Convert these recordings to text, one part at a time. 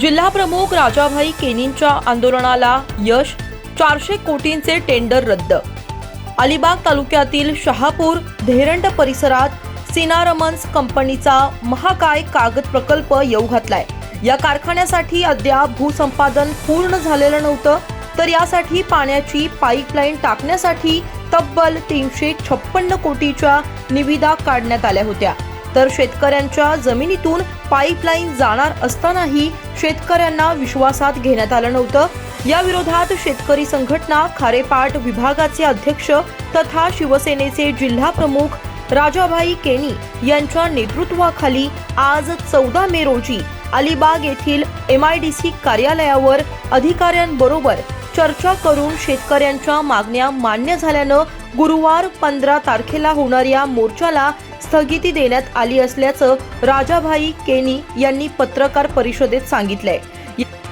जिल्हाप्रमुख राजाभाई केनींच्या आंदोलनाला यश चारशे कोटींचे टेंडर रद्द. अलिबाग तालुक्यातील शहापूर धेरंड परिसरात सिनारमन्स कंपनीचा महाकाय कागद प्रकल्प येऊ घातलाय. या कारखान्यासाठी अद्याप भूसंपादन पूर्ण झालेलं नव्हतं तर यासाठी पाण्याची पाईपलाईन टाकण्यासाठी तब्बल तीनशे छप्पन्न कोटीच्या निविदा काढण्यात आल्या होत्या. तर शेतकऱ्यांच्या जमिनीतून पाईपलाईन जाणार असतानाही शेतकऱ्यांना विश्वासात घेण्यात आलं नव्हतं. या विरोधात शेतकरी संघटना खारेपाट विभागाचे अध्यक्ष तथा शिवसेनेचे जिल्हा प्रमुख राजाभाई केनी यांच्या नेतृत्वाखाली आज चौदा मे रोजी अलिबाग येथील एम आय डी सी कार्यालयावर अधिकाऱ्यांबरोबर चर्चा करून शेतकऱ्यांच्या मागण्या मान्य झाल्यानं गुरुवार पंधरा तारखेला होणाऱ्या मोर्चाला स्थगिती देण्यात आली असल्याचं राजाभाई केनी यांनी पत्रकार परिषदेत सांगितलंय.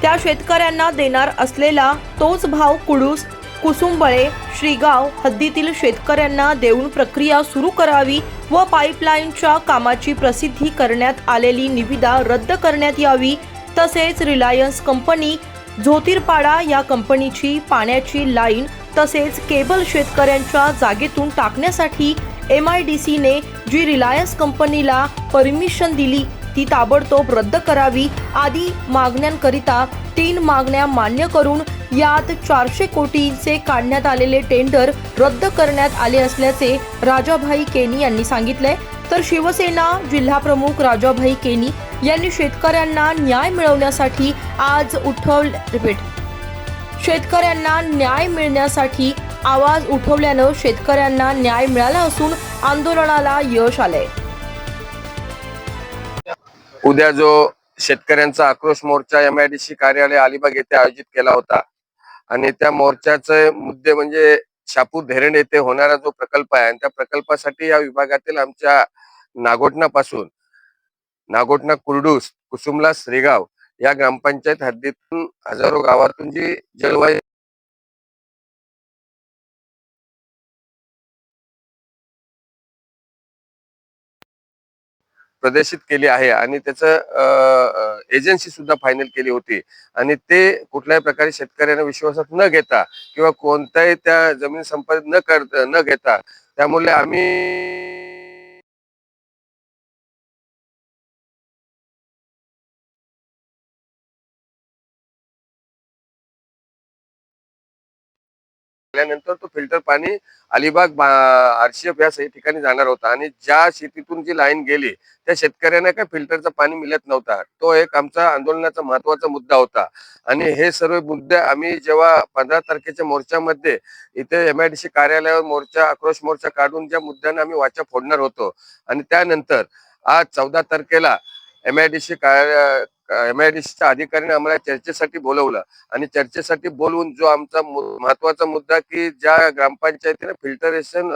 त्या शेतकऱ्यांना देणार असलेला तोच भाव कुडूस कुसुंबळे श्रीगाव हद्दीतील शेतकऱ्यांना देऊन प्रक्रिया सुरू करावी व पाईपलाईनच्या कामाची प्रसिद्धी करण्यात आलेली निविदा रद्द करण्यात यावी तसेच रिलायन्स कंपनी झोतीरपाडा या कंपनीची पाण्याची लाईन तसेच केबल शेतकऱ्यांच्या जागेतून टाकण्यासाठी एम आय डी सीने जी रिलायन्स कंपनीला परमिशन दिली ती ताबडतोब रद्द करावी. आदी मागण्यांकरिता तीन मागण्या मान्य करून यात चारशे कोटींचे काढण्यात आलेले टेंडर रद्द करण्यात आले असल्याचे राजाभाई केनी यांनी सांगितले तर शिवसेना जिल्हाप्रमुख राजाभाई केनी यांनी शेतकऱ्यांना न्याय मिळवण्यासाठी आज उठव रिपीट. शेतकऱ्यांना न्याय मिळण्यासाठी आवाज उठवल्यानं शेतकऱ्यांना न्याय मिळाला असून आंदोलनाला यश आलंय. उद्या जो शेतकऱ्यांचा आक्रोश मोर्चा एम आय डी सी कार्यालय अलिबाग येथे आयोजित केला होता. आणि त्या मोर्चाचे मुद्दे म्हणजे शापूर धेरण येथे होणारा जो प्रकल्प आहे आणि त्या प्रकल्पासाठी या विभागातील आमच्या नागोटणापासून नागोटणा कुर्डूस कुसुमला श्रीगाव या ग्रामपंचायत हद्दीतून हजारो गावातून जी जलवायू प्रदर्शित केली आहे आणि त्याचं एजन्सी सुद्धा फायनल केली होती. आणि ते कुठल्याही प्रकारे शेतकऱ्यांना विश्वासात न घेता किंवा कोणत्याही त्या जमीन संपादित न कर न घेता त्यामुळे आम्ही त्यानंतर तो फिल्टर पाणी अलिबाग आरशीएफ या ठिकाणी जाणार होता. आणि ज्या शेतीतून जी लाईन गेली त्या शेतकऱ्यांना काय फिल्टरचं पाणी मिळत नव्हता. तो एक आमचा आंदोलनाचा महत्त्वाचा मुद्दा होता. आणि हे सर्व मुद्दे आम्ही जेव्हा पंधरा तारखेच्या मोर्चामध्ये इथे एमआयडीसी कार्यालयावर मोर्चा आक्रोश मोर्चा काढून ज्या मुद्द्यांना आम्ही वाचा फोडणार होतो. आणि त्यानंतर आज चौदा तारखेला एमआयडीसी कार्य एमआयडीसीच्या अधिकाऱ्याने आम्हाला चर्चेसाठी बोलवलं. आणि चर्चेसाठी बोलवून जो आमचा महत्त्वाचा मुद्दा की ज्या ग्रामपंचायतीने फिल्टरेशन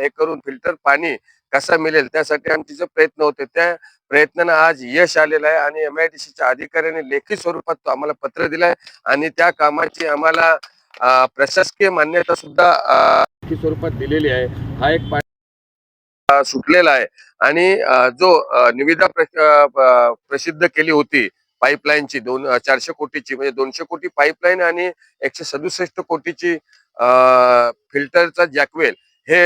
हे करून फिल्टर पाणी कसा मिळेल त्यासाठी आमचे जे प्रयत्न होते त्या प्रयत्नांना आज यश आलेलं आहे आणि एमआयडीसीच्या अधिकाऱ्याने लेखी स्वरूपात तो आम्हाला पत्र दिलंय आणि त्या कामाची आम्हाला प्रशासकीय मान्यता सुद्धा लेखी स्वरूपात दिलेली आहे. हा एक सुटलेला आहे. आणि जो निविदा प्रसिद्ध केली होती पाईपलाईनची दोन चारशे कोटीची म्हणजे दोनशे कोटी पाईपलाईन आणि एकशे सदुसष्ट कोटीची फिल्टरचा जॅकवेल हे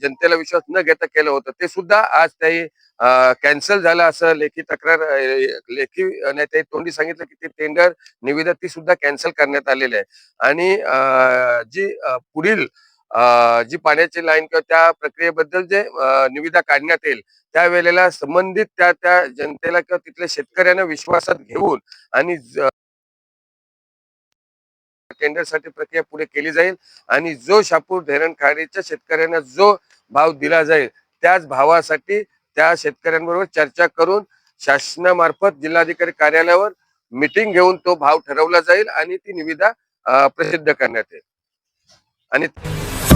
जनतेला विश्वास न घेता केलं होतं. ते सुद्धा आज त्याही कॅन्सल झालं असं लेखी तक्रार लेखी अं, तोंडी सांगितलं की ते टेंडर निविदा ती सुद्धा कॅन्सल करण्यात आलेली आहे. आणि जी पुढील जी पाण्याची लाईन किंवा त्या प्रक्रियेबद्दल जे निविदा काढण्यात येईल त्यावेळेला संबंधित त्या त्या जनतेला किंवा तिथल्या शेतकऱ्यांना विश्वासात घेऊन आणि टेंडरसाठी प्रक्रिया पुढे केली जाईल आणि जो शापूर धरण खाडीच्या शेतकऱ्यांना जो भाव दिला जाईल त्याच भावासाठी त्या शेतकऱ्यांबरोबर चर्चा करून शासनामार्फत जिल्हाधिकारी कार्यालयावर मिटिंग घेऊन तो भाव ठरवला जाईल आणि ती निविदा प्रसिद्ध करण्यात येईल. आणि